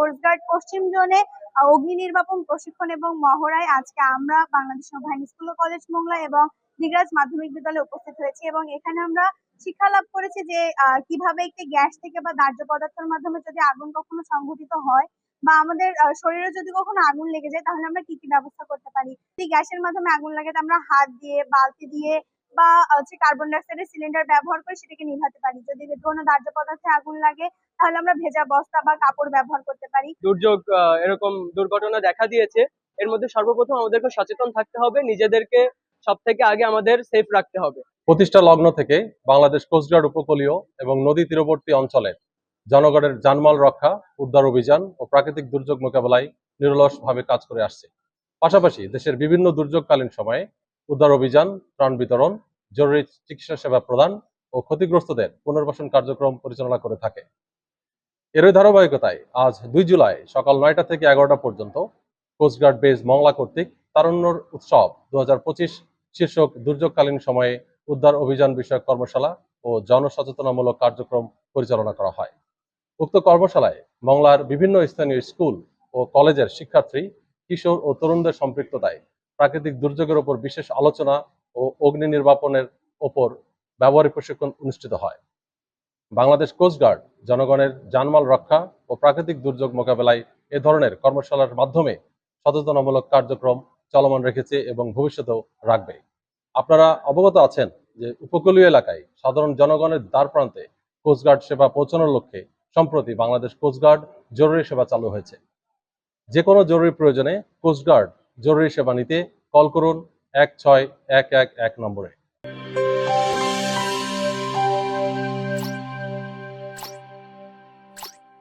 Coast guard পশ্চিম জোনে অগ্নি নির্বাপন প্রশিক্ষণ এবং মহড়ায় আজকে আমরা বাংলাদেশ নৌবাহিনী স্কুল ও কলেজ মোংলা এবং দিগরাজ মাধ্যমিক বিদ্যালয়ে উপস্থিত হয়েছি এবং এখানে আমরা শিক্ষা লাভ করেছি যে কীভাবে একটি গ্যাস থেকে বা দাহ্য পদার্থের মাধ্যমে যদি আগুন কখনো সংঘটিত হয় বা আমাদের শরীরে যদি কখনো আগুন লেগে যায় তাহলে আমরা কি কি ব্যবস্থা করতে পারি? যদি গ্যাসের মাধ্যমে আগুন লাগে আমরা হাত দিয়ে, বালতি দিয়ে বা হচ্ছে কার্বন ডাইঅক্সাইডের সিলিন্ডার ব্যবহার করে সেটাকে নিভাতে পারি। যদি কোনো দাহ্য পদার্থে আগুন লাগে তাহলে আমরা ভেজা বস্তা বা কাপড় ব্যবহার করতে পারি। দুর্যোগ এরকম দুর্ঘটনা দেখা দিয়েছে এর মধ্যে সর্বপ্রথম আমাদেরকে সচেতন থাকতে হবে নিজেদেরকে সব থেকে আগে আমাদের সেফ রাখতে হবে। প্রতিষ্ঠা লগ্ন থেকে বাংলাদেশ কোস্টগার্ড উপকূলীয় এবং নদী তীরবর্তী অঞ্চলে জনগণের জানমাল রক্ষা উদ্ধার অভিযান ও প্রাকৃতিক দুর্যোগ মোকাবেলায় নিরলসভাবে কাজ করে আসছে। পাশাপাশি দেশের বিভিন্ন দুর্যোগকালীন সময়ে উদ্ধার অভিযান, ত্রাণ বিতরণ, জরুরি চিকিৎসা সেবা প্রদান ও ক্ষতিগ্রস্তদের পুনর্বাসন কার্যক্রম পরিচালনা করে থাকে। এরই ধারাবাহিকতায় আজ দুই জুলাই সকাল নয়টা থেকে এগারোটা পর্যন্ত কোস্টগার্ড বেজ মংলা কর্তৃক তারুণ্যর উৎসব দু শীর্ষক দুর্যোগকালীন সময়ে উদ্ধার অভিযান বিষয়ক কর্মশালা ও জনসচেতনামূলক কার্যক্রম পরিচালনা করা হয়। উক্ত কর্মশালায় মংলার বিভিন্ন স্থানীয় স্কুল ও কলেজের শিক্ষার্থী, কিশোর ও তরুণদের সম্পৃক্ততায় প্রাকৃতিক দুর্যোগের উপর বিশেষ আলোচনা ও অগ্নি নির্বাপনের ওপর ব্যবহারিক প্রশিক্ষণ অনুষ্ঠিত হয়। বাংলাদেশ কোস্টগার্ড জনগণের জানমাল রক্ষা ও প্রাকৃতিক দুর্যোগ মোকাবেলায় এ ধরনের কর্মশালার মাধ্যমে সচেতনামূলক কার্যক্রম চলমান রেখেছে এবং ভবিষ্যতেও রাখবে। আপনারা অবগত আছেন যে উপকূলীয় এলাকায় সাধারণ জনগণের দ্বার প্রান্তে কোস্টগার্ড সেবা পৌঁছানোর লক্ষ্যে সম্প্রতি বাংলাদেশ কোস্টগার্ড জরুরি সেবা চালু হয়েছে। যে কোনো জরুরি প্রয়োজনে কোস্টগার্ড জরুরি সেবা নিতে কল করুন এক ছয় এক এক এক নম্বরে।